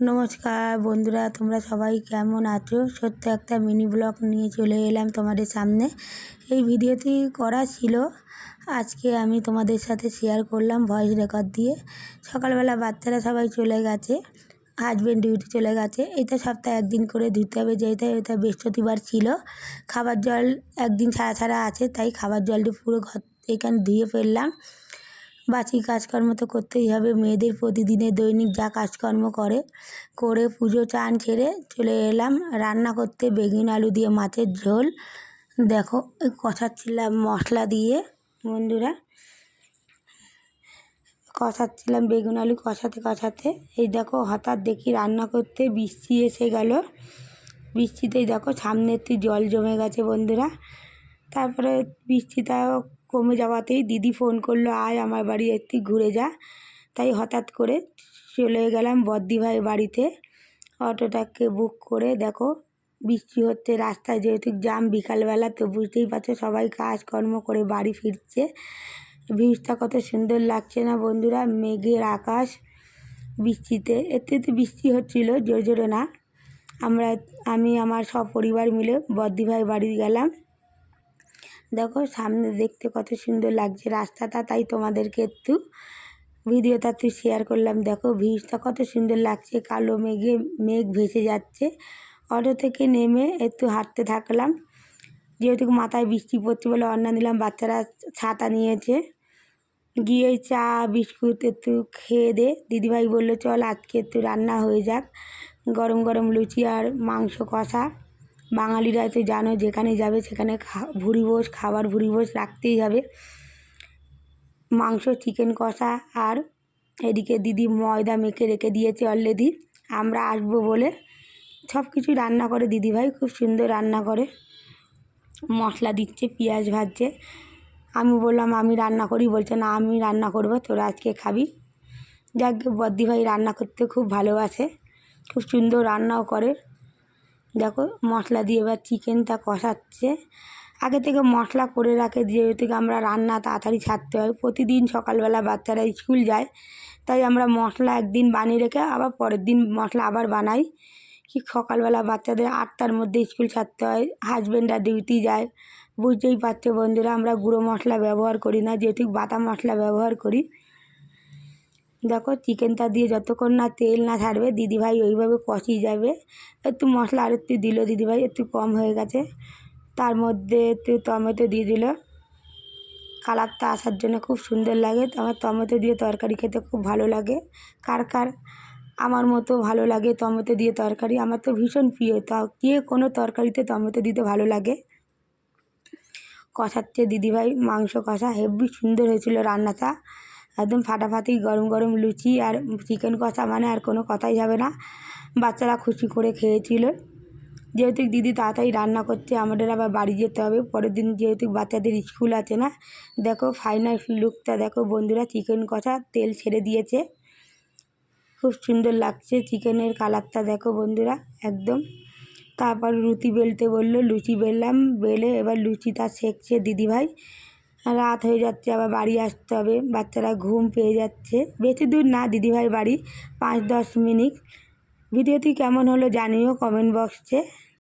নমস্কার বন্ধুরা, তোমরা সবাই কেমন আছো? সত্য একটা মিনি ব্লগ নিয়ে চলে এলাম তোমাদের সামনে। এই ভিডিওটি করা ছিল। আজকে আমি তোমাদের সাথে শেয়ার করলাম ভয়েস রেকর্ড দিয়ে। সকালবেলা বাচ্চারা সবাই চলে গেছে হাজব্যান্ড ডিউটি চলে গেছে। এটা সপ্তাহে একদিন করে ধুতে হবে যেটা এটা বৃহস্পতিবার ছিল। খাবার জল একদিন ছাড়া ছাড়া আছে, তাই খাবার জলটি পুরো ঘর এখানে ধুয়ে ফেললাম। বাকি কাজকর্ম তো করতেই হবে। মেয়েদের প্রতিদিনের দৈনিক যা কাজকর্ম করে করে পুজো, চান ছেড়ে চলে এলাম। রান্না করতে বেগুন, আলু দিয়ে মাছের ঝোল। দেখো কষাচ্ছিলাম মশলা দিয়ে। বন্ধুরা, কষাচ্ছিলাম বেগুন, আলু কষাতে কষাতে। এই দেখো, হঠাৎ দেখি রান্না করতে বৃষ্টি এসে গেল। বৃষ্টিতেই দেখো, সামনে একটু জল জমে গেছে বন্ধুরা। তারপরে বৃষ্টিটা কমে যাওয়াতেই দিদি ফোন করল, আয় আমার বাড়ি, একটু ঘুরে যা। তাই হঠাৎ করে চলে গেলাম বদ্দি ভাই বাড়িতে। অটোটাকে বুক করে, দেখো, বৃষ্টি হচ্ছে রাস্তায়, যেহেতু জাম বিকালবেলা, তো বুঝতেই পারছ সবাই কাজকর্ম করে বাড়ি ফিরছে। ভিউজটা কত সুন্দর লাগছে না বন্ধুরা, মেঘের আকাশ, বৃষ্টিতে। এতে তো বৃষ্টি হচ্ছিল, জোরে জোরে না। আমরা, আমি, আমার সব পরিবার মিলে বদ্দি ভাই বাড়ি গেলাম। দেখো সামনে দেখতে কত সুন্দর লাগছে রাস্তাটা, তাই তোমাদেরকে একটু ভিডিওটা একটু শেয়ার করলাম। দেখো ভিউজটা কত সুন্দর লাগছে, কালো মেঘে মেঘ ভেসে যাচ্ছে। অটো থেকে নেমে একটু হাঁটতে থাকলাম। যেহেতু মাথায় বৃষ্টি পড়ছে বলে অন্না নিলাম, বাচ্চারা ছাতা নিয়েছে। গিয়ে চা, বিস্কুট একটু খেয়ে দে। দিদিভাই বলল, চল আজকে একটু রান্না হয়ে যাক। গরম গরম লুচি আর মাংস কষা। বাঙালিরা তো জানো যেখানে যাবে সেখানে ভুরি ভোজ খাবার ভুরি ভোজ রাখতেই হবে। মাংস চিকেন কষা আর এদিকে দিদি ময়দা মেখে রেখে দিয়েছে অলরেডি আমরা আসব বলে সব কিছুই রান্না করে দিদিভাই খুব সুন্দর রান্না করে। মশলা দিচ্ছে, পেঁয়াজ ভাজছে। আমি বললাম, আমি রান্না করি। বলছে, না, আমি রান্না করব, তোরা আজকে খাবি। যাক, বদ্দি ভাই রান্না করতে খুব ভালোবাসে। খুব সুন্দর রান্নাও করে। দেখো মশলা দিয়ে এবার চিকেনটা কষাচ্ছে। আগে থেকে মশলা করে রাখে, যেহেতু আমরা রান্না তাড়াতাড়ি ছাড়তে হয়। প্রতিদিন সকালবেলা বাচ্চারা স্কুল যায়, তাই আমরা মশলা একদিন বানিয়ে রেখে আবার পরের দিন মশলা আবার বানাই। কি সকালবেলা বাচ্চাদের আটটার মধ্যে স্কুল ছাড়তে হয় হাজব্যান্ডরা ডিউটি যায়। বুঝতেই পারছ বন্ধুরা, আমরা গুঁড়ো মশলা ব্যবহার করি না, যেহেতু বাটা মশলা ব্যবহার করি। দেখো চিকেনটা দিয়ে যতক্ষণ না তেল না ছাড়বে, দিদিভাই ওইভাবে কষিয়ে যাবে। একটু মশলা আর একটু দিল দিদিভাই, একটু কম হয়ে গেছে। তার মধ্যে একটু টমেটো দিয়ে দিল। কালারটা আসার জন্য খুব সুন্দর লাগে। আমার টমেটো দিয়ে তরকারি খেতে খুব ভালো লাগে। কার কার আমার মতো ভালো লাগে টমেটো দিয়ে তরকারি? আমার তো ভীষণ প্রিয়। তা কে কোনো তরকারিতে টমেটো দিতে ভালো লাগে? কষাচ্ছে দিদিভাই, মাংস কষা হেভি সুন্দর হয়েছিল রান্নাটা। একদম ফাটাফাটি গরম গরম লুচি আর চিকেন কষা মানে আর কোনো কথাই যাবে না। বাচ্চারা খুশি করে খেয়েছিল। যেহেতু দিদি তাড়াতাড়ি রান্না করছে, আমাদের আবার বাড়ি যেতে হবে। পরের দিন যেহেতু বাচ্চাদের স্কুল আছে না, দেখো ফাইনাল লুকটা দেখো বন্ধুরা, চিকেন কষা তেল ছেড়ে দিয়েছে। খুব সুন্দর লাগছে চিকেনের কালারটা দেখো বন্ধুরা, একদম। তারপর রুটি বেলতে বলল, লুচি বেললাম, বেলে এবার লুচিটা সেঁকছে দিদিভাই। রাত হয়ে যাচ্ছে, আবার বাড়ি আসতে হবে। বাচ্চারা ঘুম পেয়ে যাচ্ছে। বেশি দূর না দিদিভাই বাড়ি পাঁচ দশ মিনিট। ভিডিওটি কেমন হলো জানিও কমেন্ট বক্সে।